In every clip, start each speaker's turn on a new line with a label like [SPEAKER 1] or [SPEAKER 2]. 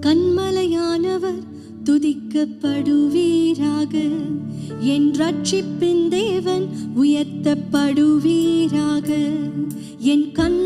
[SPEAKER 1] கண்மலையானவர் துதிக்கப்படுவீராக. என் ரட்சிப்பின் தேவன் உயர்த்தப்படுவீராக. என் கண்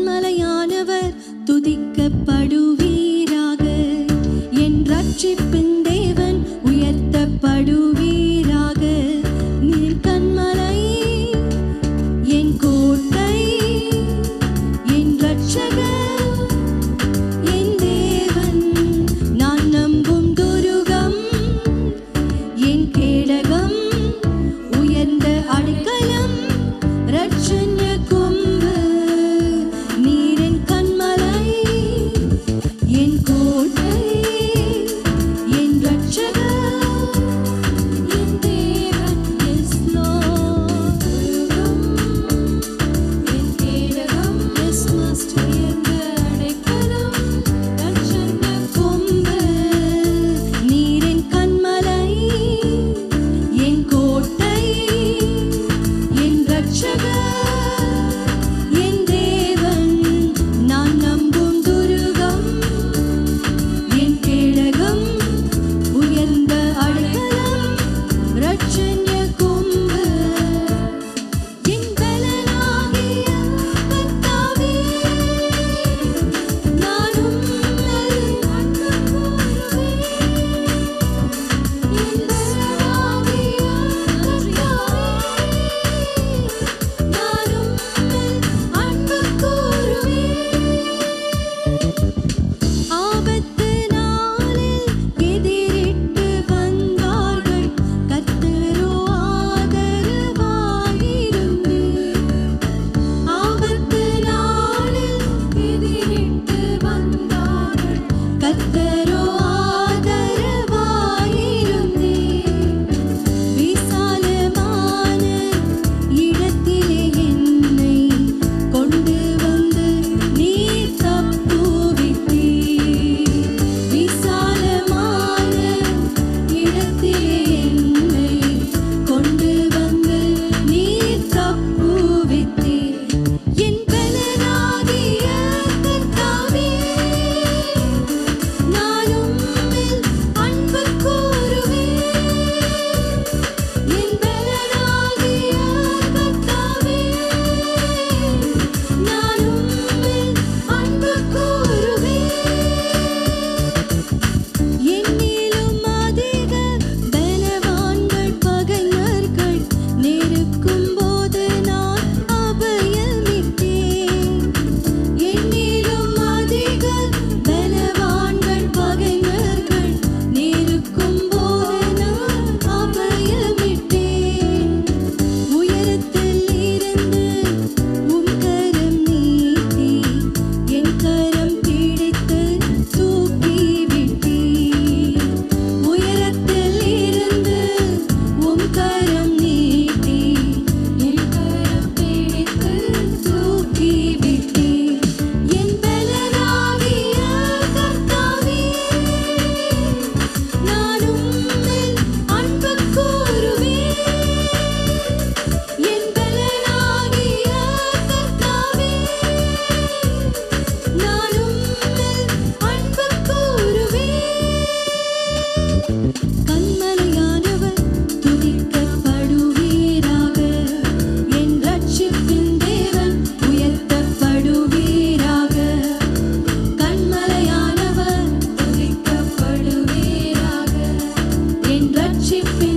[SPEAKER 1] keep me